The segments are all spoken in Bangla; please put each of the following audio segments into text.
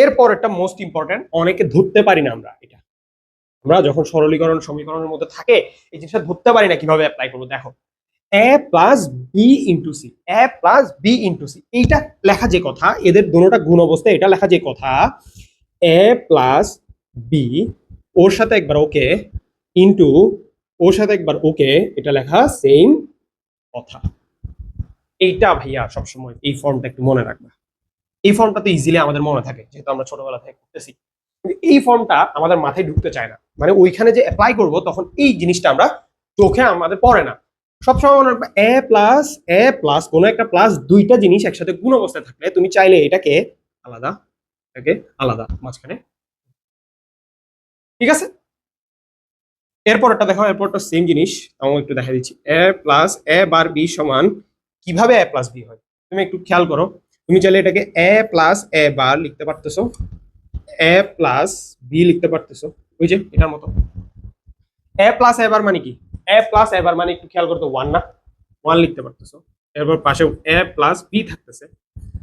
এরপর একটা মোস্ট ইম্পর্টেন্ট অনেকে ধরতে পারি না আমরা এটা। আমরা যখন সরলীকরণ, সমীকরণের মধ্যে থাকে, এই জিনিসটা ধরতে পারি না কীভাবে অ্যাপ্লাই করব, দেখো। A plus B into C A plus B into C এইটা লেখা যে কথা, এদের দুটোটা গুণ অবস্থায় এটা লেখা যে কথা এ প্লাস বি ওর সাথে একবার ওকে ইন্টু ওর সাথে একবার ওকে, এটা লেখা সেম কথা। এইটা ভাইয়া সবসময় এই ফর্মটা একটু মনে রাখবা। এই ফর্মটা তো ইজিলি আমাদের মনে থাকে, যেহেতু আমরা ছোটবেলা থেকে করতেছি। এই ফর্মটা আমাদের মাথায় ঢুকতে চায় না। মানে ওইখানে যে অ্যাপ্লাই করব, তখন এই জিনিসটা আমরা চোখে আমাদের পড়ে না। সবসময় মনে রাখবে, এ প্লাস এ প্লাস কোনো একটা প্লাস দুইটা জিনিস একসাথে গুণ অবস্থায় থাকলে তুমি চাইলে এটাকে আলাদা এটাকে আলাদা মাঝখানে। ঠিক আছে? এরপরটা দেখো, এরপরটা সেম জিনিস আমি একটু দেখা দিচ্ছি। এ প্লাস এ বার বি সমান, কীভাবে এ প্লাস বি হয়? তুমি একটু খেয়াল করো। তুমি চাইলে এটাকে এ প্লাস এ বার লিখতে পারতেছো। এ প্লাস বি লিখতে পারতেছো। ওই যে, এটার মতো। এ প্লাস এ বার মানে কি? এ প্লাস এ বার মানে একটু খেয়াল করতো ওয়ান না? ওয়ান লিখতে পারতেছো। এরপর পাশে এ প্লাস বি থাকতেছে।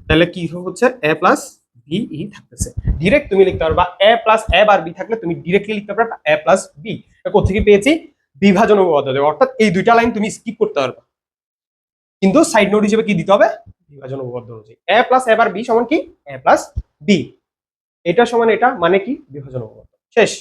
তাহলে কি হচ্ছে? এ প্লাস বি ই থাকতেছে। ডিরেক্ট তুমি লিখতে পারবা এ প্লাস এ বার বি থাকলে তুমি ডিরেক্টলি লিখতে পারবা এ প্লাস বি কোথেকে পেয়েছি? বিভাজন উপপাদ্য অর্থাৎ এই দুইটা লাইন তুমি স্কিপ করতে পারবা। কিন্তু সাইড নোট হিসেবে কি দিতে হবে? বিভাজন উপপাদ্য অনুযায়ী। এ প্লাস এ বার বি সমান কি? A plus B. এটা সমান এটা মানে কি? বিভাজন উপপাদ্য। শেষ।